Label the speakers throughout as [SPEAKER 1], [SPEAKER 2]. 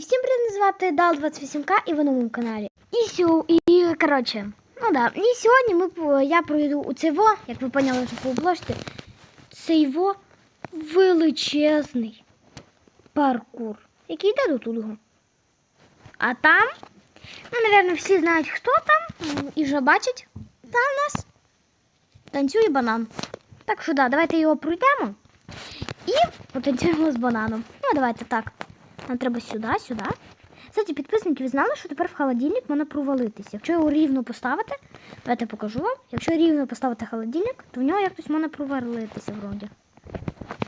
[SPEAKER 1] всім привіт, звати Дал28К і ви на моєму каналі. І сю, і коротше, ну да, і сьогодні ми я пройду у цейво, як ви поняли вже по обложці, цейво величезний паркур, який йде до туди. А там, ну, напевно, всі знають, хто там, і вже бачать, там у нас танцює банан. Так що да, давайте його пройдемо і потанцюємо з бананом. Ну, давайте так. Нам треба сюди, сюди. Кстати, підписники, ви знали, що тепер в холодильник можна провалитися. Якщо його рівно поставити, давайте покажу вам. Якщо рівно поставити холодильник, то в нього якось можна провалитися вроді.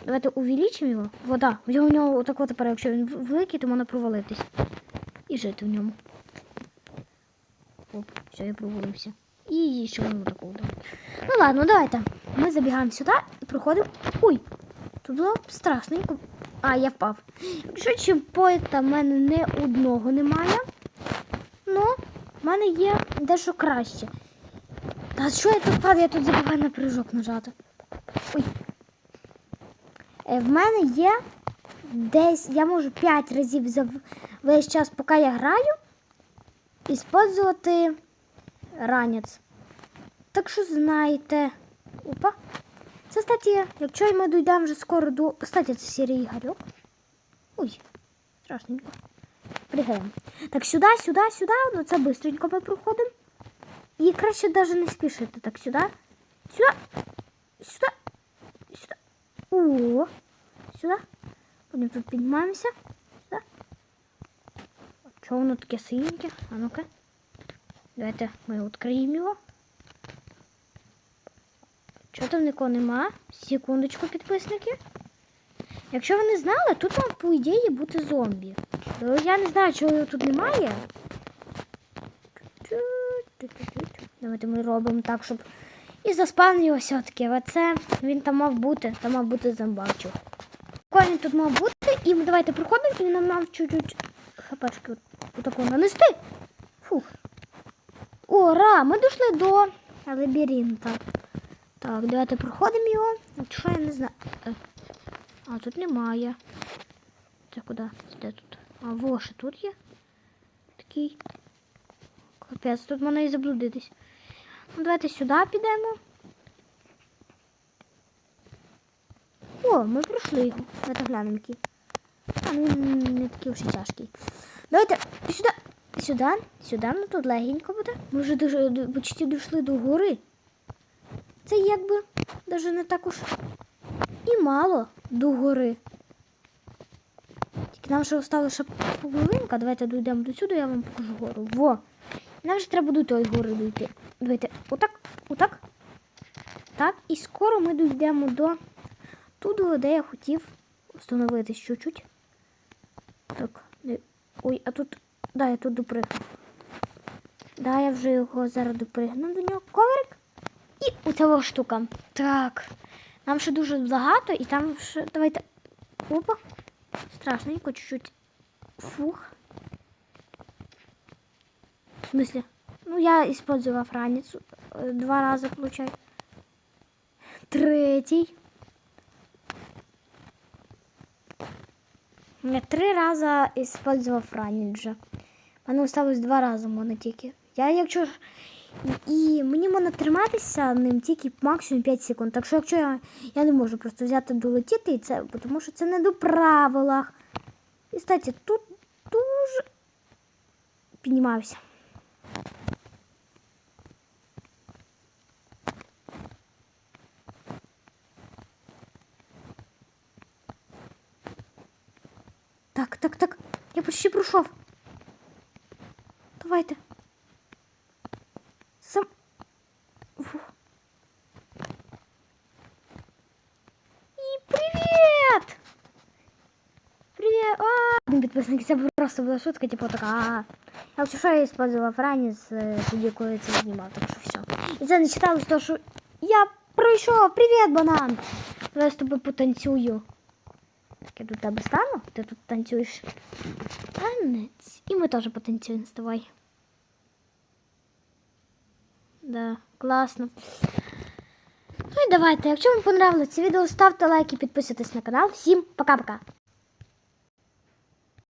[SPEAKER 1] Давайте увеличимо його. Вода. У нього, отако тепер, якщо він великий, то можна провалитись. І жити в ньому. Оп, все, я провалився. І ще воно такого дам. Ну ладно, давайте. Ми забігаємо сюди і проходимо. Ой, тут було страшненько. А, я впав. Якщо чемпоінта в мене не одного немає, ну, в мене є дещо краще. Та що я тут падаю? Я тут забуваю на прыжок нажати. Ой. Е, в мене є десь, я можу 5 разів за весь час, поки я граю, іспользувати ранець. Так що знаєте. Опа. Це, кстати, якщо ми дійдемо вже скоро до. Кстати, це серія Ігорьок. Ой, страшненько. Пригаємо. Так, сюди, сюди, сюди. Ну це швидко ми проходимо. І краще навіть не спішити. Так, сюди. Сюди. Сюди. Сюди. О. Сюди. Потім тут піднімаємося. Сюди. Чого воно таке синеньке? А ну-ка. Давайте ми відкриємо його. Там нікого нема? Секундочку, підписники. Якщо ви не знали, тут мав, по ідеї, бути зомбі. Ну, Я не знаю, чого його тут немає. Давайте ми робимо так, щоб. І заспавнив його все-таки. Оце він там мав бути, там мав бути зомбачок. Коли тут мав бути, і ми давайте проходимо, і він нам мав чуть-чуть хапачки отаку нанести. Фух. Ура! Ми дійшли до лабіринта. Так, давайте проходимо його. От Що я не знаю. Е, А, тут немає. Це куди? Де тут? А, во, ще тут є. Такий. Капець, тут можна і заблудитись. Ну, давайте сюди підемо. О, ми пройшли його. Давайте глянемо який. А, ну він не такий вже тяжкий. Давайте сюди. Сюди, сюди, ну тут легенько буде. Ми вже дуже, почти дійшли до гори. Це якби навіть не так уж і мало до гори. Тільки нам ще осталося ще половинка. Давайте дійдемо до сюди, я вам покажу гору. Во! Нам вже треба до тої гори дійти. Давайте, отак, отак. Так, і скоро ми дійдемо до туди, де я хотів встановитись чуть-чуть. Так, ой, а тут. Да, я тут допригну. Да, я вже його зараз допригну до нього. Коврик. І оця штука. Так. Нам ще дуже багато, і там ще. Давайте. Опа. Страшненько, чуть-чуть. Фух. В смысле? Ну, я использовав ранец. Два рази, получаю. Третій. Я три рази использовав ранець вже. Мене осталось два рази можна тільки. Я якщо. І мені можна триматися ним тільки максимум 5 секунд. Так що якщо я, я не можу просто взяти долетіти і це, тому що це не до правилах. І кстати, тут дуже піднімався. Так, так, так. Я почти пройшов. Давайте. Сам. Фух. І привіт! Привіт! А! Підписники, це просто була шутка, типу така. «А». Якщо що, я использував е, тоді, коли це знімав, так що все. І це не читалось, то що я пройшов! Привіт, банан! Я з тобою потанцюю. Так, я до тебе стану, ти тут танцюєш. Танець. І ми теж потанцюємо з тобою. Да, класно. Ну і давайте, якщо вам понравилось це відео, ставте лайк підписуйтесь на канал. Всім пока-пока!